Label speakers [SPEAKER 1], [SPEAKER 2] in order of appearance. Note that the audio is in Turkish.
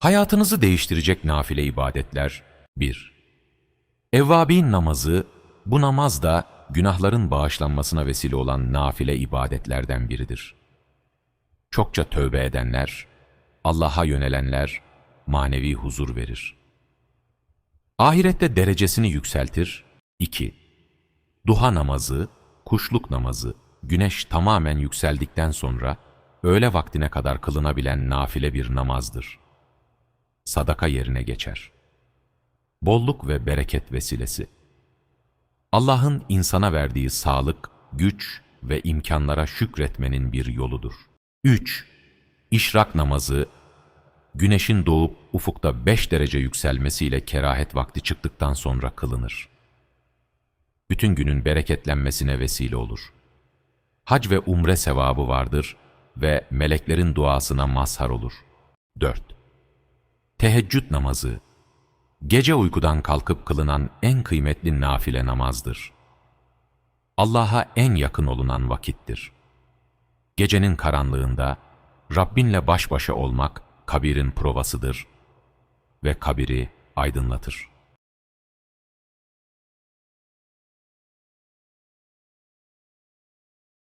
[SPEAKER 1] Hayatınızı değiştirecek nafile ibadetler 1. Evvabin namazı, bu namaz da günahların bağışlanmasına vesile olan nafile ibadetlerden biridir. Çokça tövbe edenler, Allah'a yönelenler manevi huzur verir. Ahirette derecesini yükseltir. 2. Duha namazı, kuşluk namazı, güneş tamamen yükseldikten sonra öğle vaktine kadar kılınabilen nafile bir namazdır. Sadaka yerine geçer. Bolluk ve bereket vesilesi. Allah'ın insana verdiği sağlık, güç ve imkanlara şükretmenin bir yoludur. 3. İşrak namazı, güneşin doğup ufukta 5 derece yükselmesiyle kerahet vakti çıktıktan sonra kılınır. Bütün günün bereketlenmesine vesile olur. Hac ve umre sevabı vardır ve meleklerin duasına mazhar olur. 4. Teheccüd namazı, gece uykudan kalkıp kılınan en kıymetli nafile namazdır. Allah'a en yakın olunan vakittir. Gecenin karanlığında Rabbinle baş başa olmak kabirin provasıdır ve kabiri aydınlatır.